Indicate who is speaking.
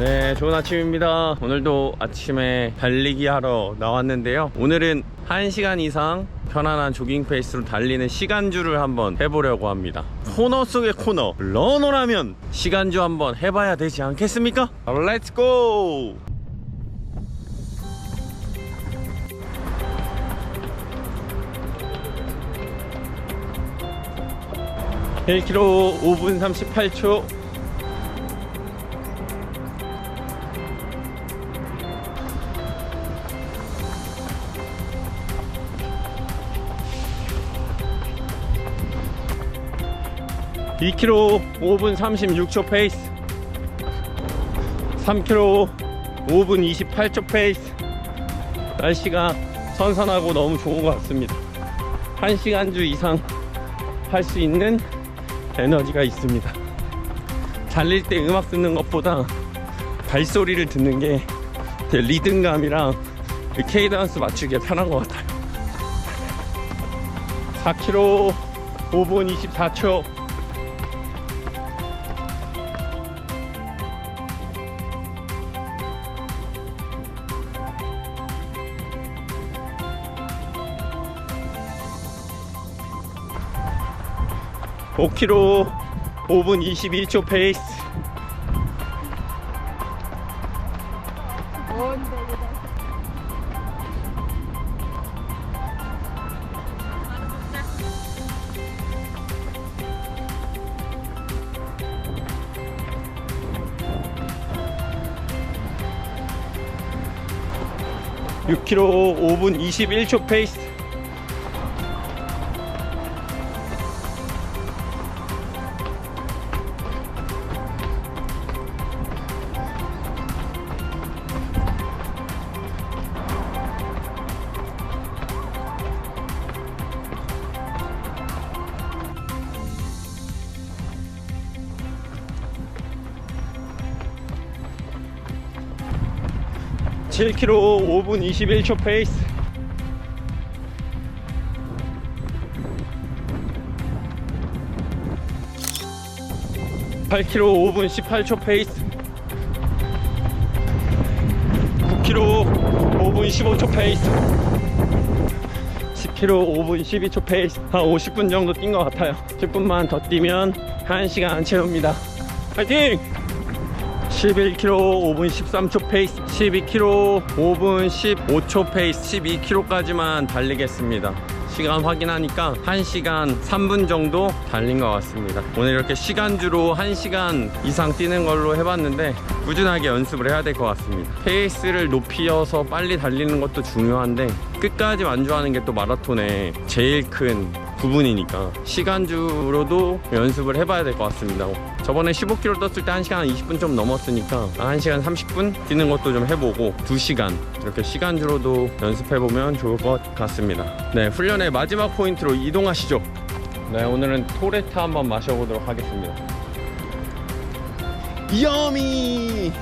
Speaker 1: 네, 좋은 아침입니다. 오늘도 아침에 달리기 하러 나왔는데요. 오늘은 1시간 이상 편안한 조깅 페이스로 달리는 시간주를 한번 해보려고 합니다. 코너 속의 코너, 러너라면 시간주 한번 해봐야 되지 않겠습니까? 렛츠 고! 1km 5분 38초 2km 5분 36초 페이스. 3km 5분 28초 페이스. 날씨가 선선하고 너무 좋은 것 같습니다. 1시간 주 이상 할 수 있는 에너지가 있습니다. 달릴 때 음악 듣는 것보다 발소리를 듣는 게제 리듬감이랑 그 케이던스 맞추기가 편한 것 같아요. 4km 5분 24초 5km 5분 21초 페이스
Speaker 2: 뭔데 그래?
Speaker 1: 6km 5분 21초 페이스 칠 k m 5분 21초 페이스. 8km 5분 18초 페이스. 9km 5분 15초 페이스. 10km 5분 12초 페이스. 한 50분 정도 뛴 것 같아요. 10분만 더 뛰면 1시간 안 채웁니다. 파이팅! 11km 5분 13초 페이스 12km 5분 15초 페이스 12km까지만 달리겠습니다. 시간 확인하니까 1시간 3분 정도 달린 것 같습니다. 오늘 이렇게 시간주로 1시간 이상 뛰는 걸로 해봤는데 꾸준하게 연습을 해야 될 것 같습니다. 페이스를 높이어서 빨리 달리는 것도 중요한데 끝까지 완주하는 게 또 마라톤의 제일 큰 부분이니까 시간주로도 연습을 해봐야 될 것 같습니다. 저번에 15km 떴을 때 1시간 20분 좀 넘었으니까 1시간 30분 뛰는 것도 좀 해보고 2시간 이렇게 시간주로도 연습해보면 좋을 것 같습니다. 네, 훈련의 마지막 포인트로 이동하시죠. 네, 오늘은 토레타 한번 마셔보도록 하겠습니다. 여미!